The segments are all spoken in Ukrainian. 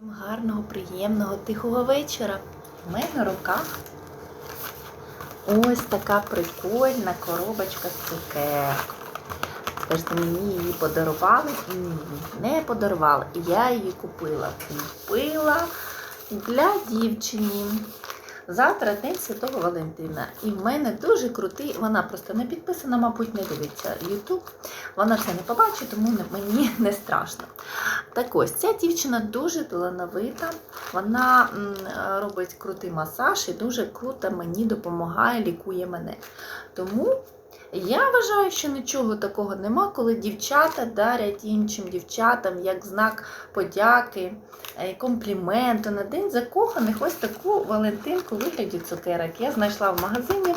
Гарного, приємного, тихого вечора. У мене на руках ось така прикольна коробочка з цукерок. Скажете, мені її подарували? Ні, не подарували. Я її купила. Купила для дівчині. Завтра День Святого Валентина. І в мене дуже крутий, вона просто не підписана, мабуть, не дивиться YouTube. Вона це не побачить, тому мені не страшно. Так ось, ця дівчина дуже талановита. Вона робить крутий масаж і дуже круто мені допомагає, лікує мене. Тому я вважаю, що нічого такого нема, коли дівчата дарять іншим дівчатам як знак подяки, е, компліменту на день закоханих ось таку Валентинку вигляді цукерок. Я знайшла в магазині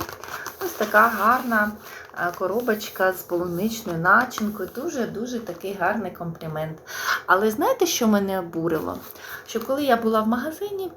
ось така гарна е, коробочка з полуничною начинкою. Дуже-дуже такий гарний комплімент. Але знаєте, що мене обурило? Що коли я була в магазині,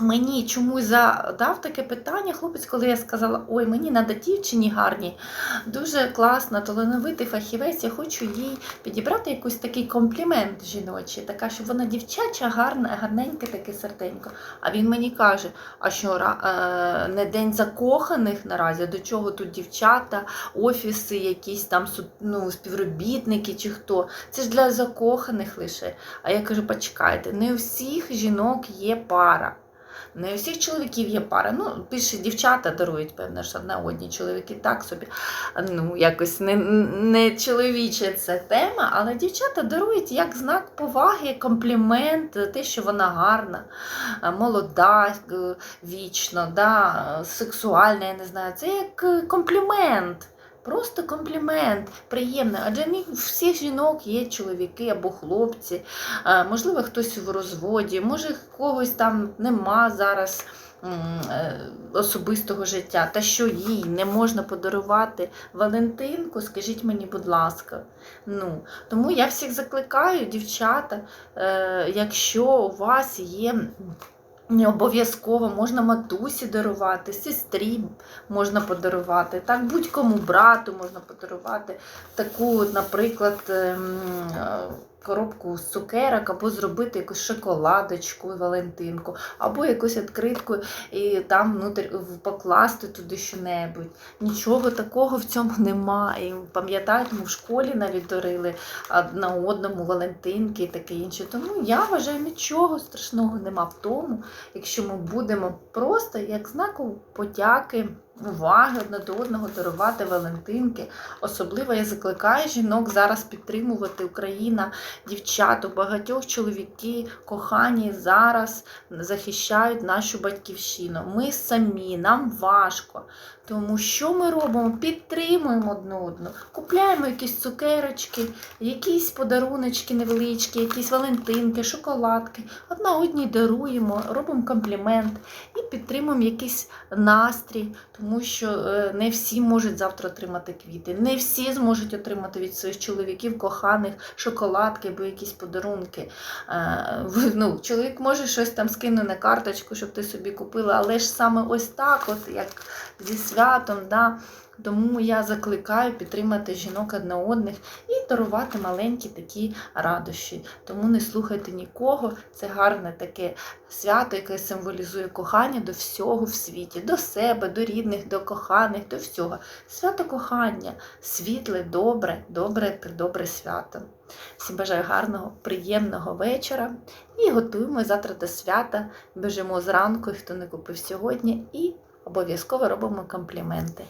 мені чомусь задав таке питання хлопець, коли я сказала, ой, мені треба дівчині гарні, дуже класна, талановитий фахівець, я хочу їй підібрати якийсь такий комплімент жіночий, така, щоб вона дівчача, гарна, гарненьке таке серденько. А він мені каже, а що е, не день закоханих наразі, до чого тут дівчата, офіси, якісь там ну, співробітники чи хто. Це ж для закоханих лише. А я кажу, почекайте, не у всіх жінок є пара. Не у всіх чоловіків є пара. Ну, більше дівчата дарують, певно, ж одна одні чоловіки так собі. Ну, якось не, не чоловіча ця тема, але дівчата дарують як знак поваги, комплімент, те, що вона гарна, е, молода, е, вічно, да, сексуальна, я не знаю. Це як е, комплімент. Просто комплімент, приємно. Адже не всіх жінок є чоловіки або хлопці, можливо, хтось в розводі, може, когось там нема зараз е, особистого життя, та що їй не можна подарувати Валентинку, скажіть мені, будь ласка. Ну, тому я всіх закликаю, дівчата, е, якщо у вас є. Обов'язково можна матусі дарувати, сестрі можна подарувати, так будь-кому брату можна подарувати. Таку, наприклад, ем, е, коробку з цукерок, або зробити якусь шоколадочку, Валентинку, або якусь відкритку і там внутрі покласти туди що-небудь. Нічого такого в цьому немає. І Пам'ятаєте, ми в школі навіть дарили одна одному Валентинки і таке інше. Тому я вважаю, нічого страшного нема в тому, якщо ми будемо просто як знаку подяки. Уваги одне до одного дарувати Валентинки. Особливо я закликаю жінок зараз підтримувати Україна, дівчат, у багатьох чоловіки, кохані зараз захищають нашу батьківщину. Ми самі, нам важко. Тому що ми робимо? Підтримуємо одну одну, купляємо якісь цукерочки, якісь подаруночки невеличкі, якісь валентинки, шоколадки. Одна одній даруємо, робимо комплімент і підтримуємо якийсь настрій, тому що е, не всі можуть завтра отримати квіти, не всі зможуть отримати від своїх чоловіків, коханих шоколадки або якісь подарунки. Е, Ну, чоловік може щось там скинути на карточку, щоб ти собі купила, але ж саме ось так, от як зі святом. Да? Тому я закликаю підтримати жінок однодних і дарувати маленькі такі радощі. Тому не слухайте нікого. Це гарне таке свято, яке символізує кохання до всього в світі, до себе, до рідних, до коханих, до всього. Свято кохання, світле, добре, добре, добре свято. Всім бажаю гарного, приємного вечора і готуємо завтра до свята. Біжимо зранку, хто не купив сьогодні, і обов'язково робимо компліменти.